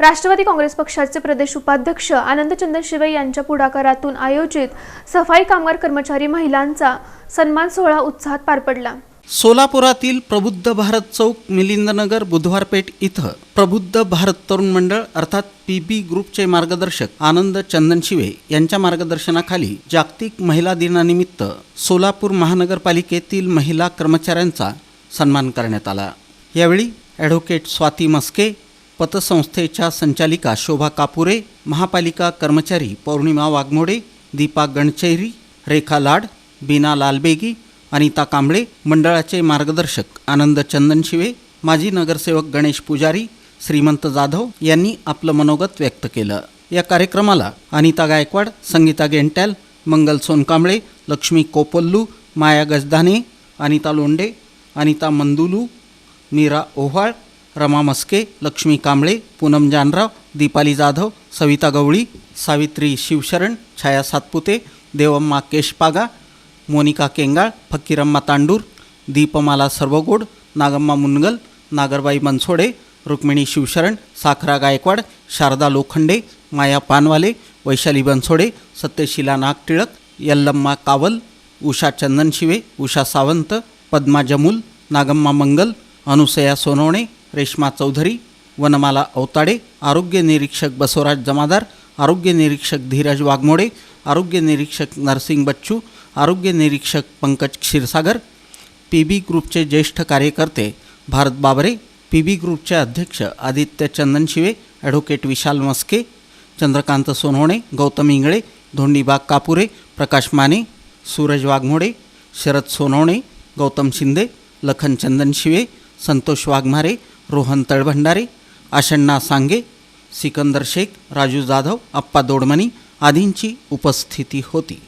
राष्ट्रवादी काँग्रेस पक्षाचे प्रदेश उपाध्यक्ष आनंद शिवे यांच्या पुढाकारातून आयोजित सफाई कामगार कर्मचारी महिलांचा सन्मान सोहळा उत्साहात पार पडला. सोलापुरातील प्रबुद्ध भारत चौक मिलिंदनगर बुधवारपेठ इथं प्रबुद्ध भारत तरुण मंडळ अर्थात पी बी ग्रुपचे मार्गदर्शक आनंद चंदन शिवे यांच्या मार्गदर्शनाखाली जागतिक महिला दिनानिमित्त सोलापूर महानगरपालिकेतील महिला कर्मचाऱ्यांचा सन्मान करण्यात आला. यावेळी ॲडव्होकेट स्वाती मस्के पतसंस्थेच्या संचालिका शोभा कापुरे महापालिका कर्मचारी पौर्णिमा वाघमोडे दीपा गणचैरी रेखा लाड बीना लालबेगी अनिता कांबळे मंडळाचे मार्गदर्शक आनंद चंदनशिवे माजी नगरसेवक गणेश पुजारी श्रीमंत जाधव यांनी आपलं मनोगत व्यक्त केलं. या कार्यक्रमाला अनिता गायकवाड संगीता गेंटॅल मंगल सोनकांबळे लक्ष्मी कोपल्लू माया गजदाने अनिता लोंडे अनिता मंदुलू मीरा ओव्हाळ रमा मस्के लक्ष्मी कांबळे पूनम जानराव दीपाली जाधव सविता गवळी सावित्री शिवशरण छाया सातपुते देवम्मा केशपागा मोनिका केंगाळ फकीरम्मा तांडूर दीपमाला सर्वगोड नागम्मा मुनगल नागरबाई बनसोडे रुक्मिणी शिवशरण साखरा गायकवाड शारदा लोखंडे माया पानवाले वैशाली बनसोडे सत्यशिला नागटिळक यल्लम्मा कावल उषा चंदनशिवे उषा सावंत पद्मा जमूल नागम्मा मंगल अनुसया सोनवणे रेश्मा चौधरी वनमाला अवताडे आरोग्य निरीक्षक बसवराज जमादार आरोग्य निरीक्षक धीरज वाघमोडे आरोग्य निरीक्षक नरसिंग बच्चू आरोग्य निरीक्षक पंकज क्षीरसागर पी बी ग्रुपचे ज्येष्ठ कार्यकर्ते भारत बाबरे पी बी ग्रुपचे अध्यक्ष आदित्य चंदन शिवे ॲडव्होकेट विशाल मस्के चंद्रकांत सोनवणे गौतम इंगळे धोंडीबाग कापुरे प्रकाश माने सूरज वाघमोडे शरद सोनवणे गौतम शिंदे लखन चंदन शिवे संतोष वाघमारे रोहन तळभंडारे आशण्णा सांगे सिकंदर शेख राजू जाधव अप्पा दोडमणी आदींची उपस्थिती होती.